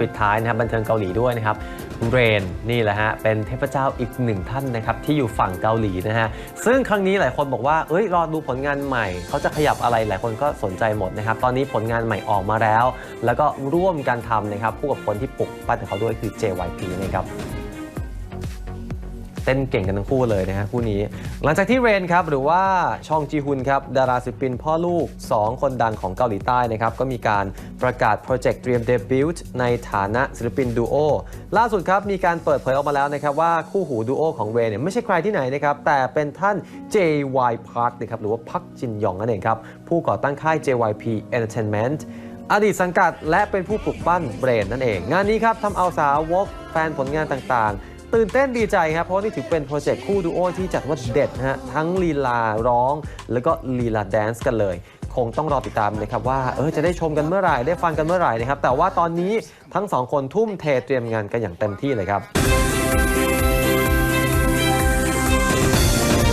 ปิดท้ายนะครับบันเทิงเกาหลีด้วยนะครับเรนนี่แหละฮะเป็นเทพเจ้าอีกหนึ่งท่านนะครับที่อยู่ฝั่งเกาหลีนะฮะซึ่งครั้งนี้หลายคนบอกว่าเอ้ยรอดูผลงานใหม่ เขาจะขยับอะไรหลายคนก็สนใจหมดนะครับตอนนี้ผลงานใหม่ออกมาแล้ว แล้วก็ร่วมกันทำนะครับคู่กับคนที่ปลุกปั้นเขาด้วยคือ JYP นะครับ เต้นเก่งกันทั้งคู่เลยนะฮะคู่นี้ หลังจากที่เรนครับหรือว่าชองจีฮุนครับดาราศิลปินพ่อลูก 2 คนดังของเกาหลีใต้นะครับก็มีการประกาศโปรเจกต์เตรียมเดบิวต์ในฐานะศิลปินดูโอล่าสุดครับมีการเปิดเผยออกมาแล้วนะครับว่าคู่หูดูโอของเรนเนี่ยไม่ใช่ใครที่ไหนนะครับแต่เป็นท่าน JY Park นะครับหรือว่าพักจินยองนั่นเองครับผู้ก่อตั้งค่าย JYP Entertainment อดีตสังกัดและเป็นผู้ปลุกปั้นเบรนนั่นเอง งานนี้ครับทำเอาสาววกแฟนผลงานต่างๆ ตื่นเต้นดีใจครับ เพราะนี่ถือเป็นโปรเจกต์คู่ดูโอที่จัดว่าเด็ดนะฮะทั้งลีลาร้อง แล้วก็ลีลาแดนซ์กันเลย คงต้องรอติดตามนะครับว่าเออจะได้ชมกันเมื่อไหร่ได้ฟังกันเมื่อไหร่นะครับแต่ว่าตอนนี้ทั้งสองคนทุ่มเทเตรียมงานกันอย่างเต็มที่เลยครับ